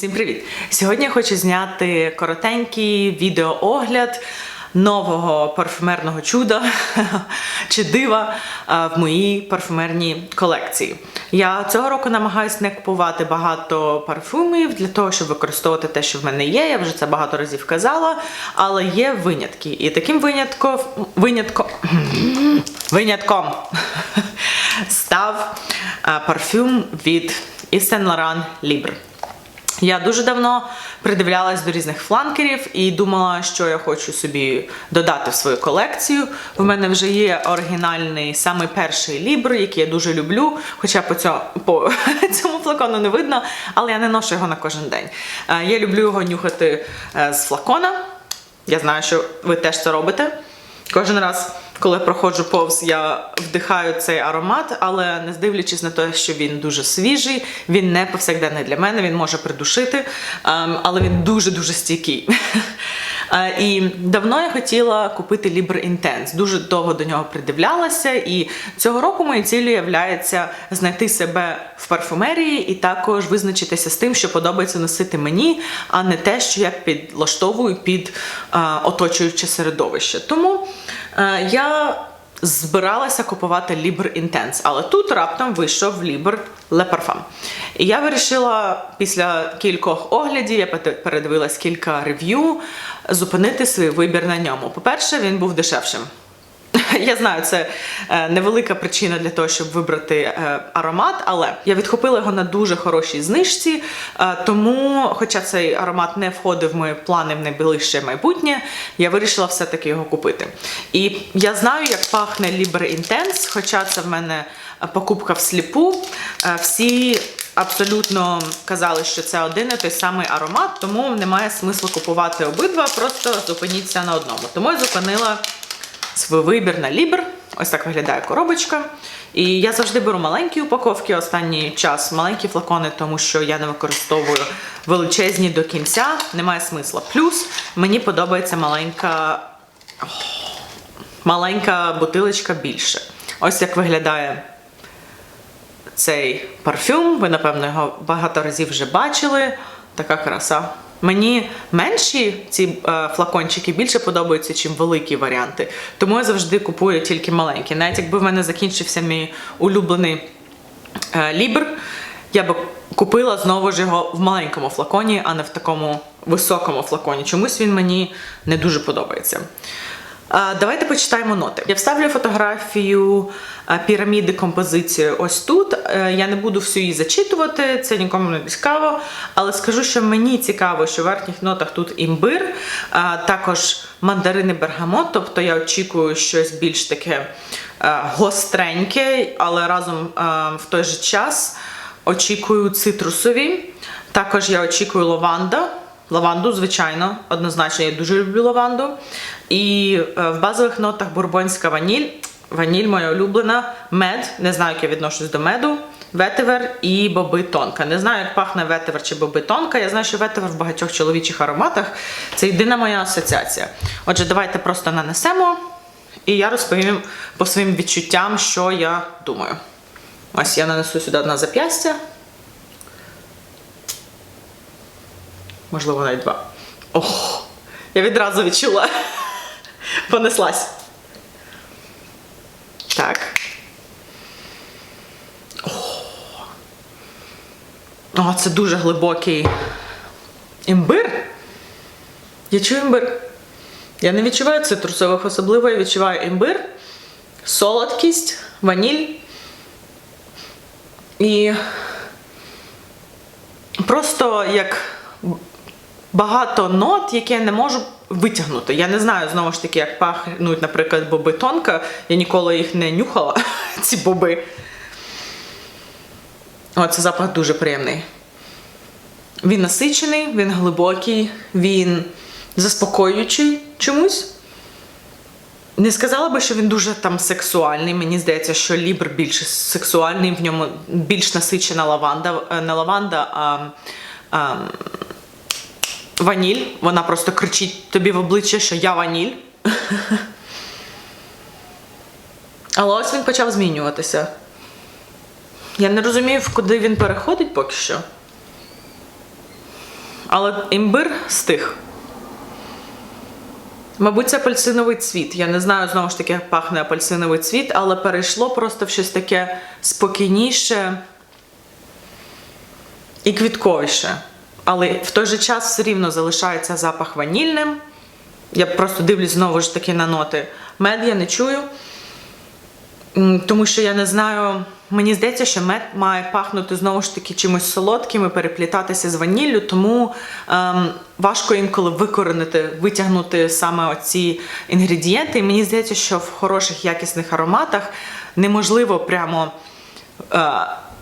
Всім привіт! Сьогодні я хочу зняти коротенький відеоогляд нового парфюмерного чуда чи дива в моїй парфюмерній колекції. Я цього року намагаюся не купувати багато парфумів для того, щоб використовувати те, що в мене є. Я вже це багато разів казала, але є винятки. І таким винятком винятком винятком став парфюм від Saint Laurent Libre. Я дуже давно придивлялась до різних фланкерів і думала, що я хочу собі додати в свою колекцію. У мене вже є оригінальний самий перший лібр, який я дуже люблю, хоча по цьому, по цьому флакону не видно, але я не ношу його на кожен день. Е, Я люблю його нюхати е, з флакона. Я знаю, що ви теж це робите. Кожен раз, коли проходжу повз, я вдихаю цей аромат, але не здивлячись на те, що він дуже свіжий, він не повсякденний для мене, він може придушити, ем, але він дуже-дуже стійкий. Е, І давно я хотіла купити Libre Intense. Дуже довго до нього придивлялася, і цього року моєю цілею є знайти себе в парфумерії і також визначитися з тим, що подобається носити мені, а не те, що я підлаштовую під е, оточуюче середовище. Тому е, я збиралася купувати Libre Intense, але тут раптом вийшов Libre Le Parfum. І я вирішила після кількох оглядів, я передивилась кілька рев'ю, зупинити свій вибір на ньому. По-перше, він був дешевшим. Я знаю, це е, невелика причина для того, щоб вибрати е, аромат, але я відхопила його на дуже хорошій знижці. е, Тому, хоча цей аромат не входив в мої плани в найближче майбутнє, я вирішила все-таки його купити. І я знаю, як пахне Libre Intense, хоча це в мене покупка всліпу. Всі абсолютно казали, що це один і той самий аромат, тому немає смислу купувати обидва, просто зупиніться на одному. Тому я зупинила вибір на Лібр. Ось так виглядає коробочка. І я завжди беру маленькі упаковки останній час, маленькі флакони, тому що я не використовую величезні до кінця, немає смисла. Плюс мені подобається маленька, маленька бутилочка більше. Ось як виглядає цей парфюм. Ви, напевно, його багато разів вже бачили. Така краса. Мені менші ці е, флакончики більше подобаються, ніж великі варіанти. Тому я завжди купую тільки маленькі. Навіть якби в мене закінчився мій улюблений е, лібр, я би купила знову ж його в маленькому флаконі, а не в такому високому флаконі. Чомусь він мені не дуже подобається. Давайте почитаємо ноти. Я вставлю фотографію піраміди композиції ось тут. Е, Я не буду всю її зачитувати, це нікому не цікаво. Але скажу, що мені цікаво, що в верхніх нотах тут імбир, також мандарини бергамот, тобто я очікую щось більш таке е, гостреньке, але разом е, в той же час очікую цитрусові. Також я очікую лаванда. Лаванду, звичайно, однозначно, я дуже люблю лаванду. І е, в базових нотах бурбонська ваніль. Ваніль моя улюблена, мед, не знаю, як я відношусь до меду, ветивер і боби тонка. Не знаю, як пахне ветивер чи боби тонка. Я знаю, що ветивер в багатьох чоловічих ароматах це єдина моя асоціація. Отже, давайте просто нанесемо, і я розповім по своїм відчуттям, що я думаю. Ось я нанесу сюди на зап'ястя. Можливо, навіть два. Ох, я відразу відчула. Понеслась. Так. О. Це дуже глибокий імбир. Я чую імбир. Я не відчуваю цитрусових, особливо я відчуваю імбир, солодкість, ваніль. І просто як багато нот, які я не можу витягнути. Я не знаю знову ж таки, як пахнуть, наприклад, боби тонка. Я ніколи їх не нюхала, ці боби. О, це запах дуже приємний. Він насичений, він глибокий, він заспокоюючий чомусь. Не сказала би, що він дуже там сексуальний. Мені здається, що лібр більш сексуальний, в ньому більш насичена лаванда, е, не лаванда, а, а ваніль. Вона просто кричить тобі в обличчя, що я ваніль. Але ось він почав змінюватися. Я не розумію, куди він переходить поки що. Але імбир стих. Мабуть, це апельсиновий цвіт. Я не знаю знову ж таки, як пахне апельсиновий цвіт, але перейшло просто в щось таке спокійніше і квітковіше. Але в той же час все рівно залишається запах ванільним. Я просто дивлюсь знову ж таки на ноти. Мед я не чую. Тому що я не знаю, мені здається, що мед має пахнути знову ж таки чимось солодким і переплітатися з ваніллю, тому ем, важко інколи викоренити, витягнути саме оці інгредієнти. І мені здається, що в хороших якісних ароматах неможливо прямо. Е,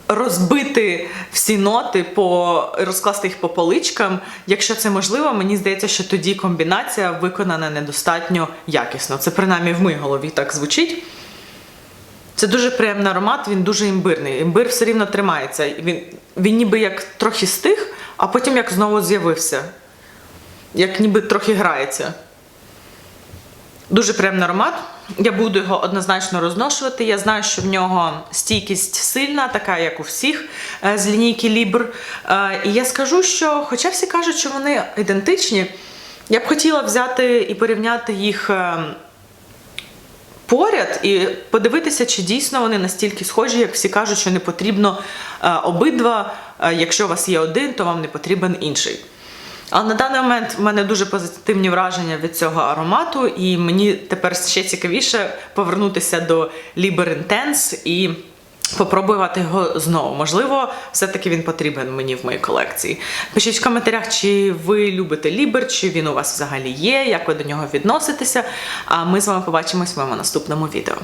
Розбити всі ноти, по розкласти їх по поличкам. Якщо це можливо, мені здається, що тоді комбінація виконана недостатньо якісно. Це принаймні в моїй голові так звучить. Це дуже приємний аромат, він дуже імбирний. Імбир все рівно тримається. Він, він ніби як трохи стих, а потім як знову з'явився. Як ніби трохи грається. Дуже приємний аромат. Я буду його однозначно розношувати. Я знаю, що в нього стійкість сильна, така як у всіх е, з лінійки Libr. Е, І я скажу, що, хоча всі кажуть, що вони ідентичні, я б хотіла взяти і порівняти їх. е, поряд і подивитися, чи дійсно вони настільки схожі, як всі кажуть, що не потрібно обидва. Якщо у вас є один, то вам не потрібен інший. Але на даний момент в мене дуже позитивні враження від цього аромату, і мені тепер ще цікавіше повернутися до Liber Intense і попробувати його знову. Можливо, все-таки він потрібен мені в моїй колекції. Пишіть в коментарях, чи ви любите Liber, чи він у вас взагалі є, як ви до нього відноситеся. А ми з вами побачимось в моєму наступному відео.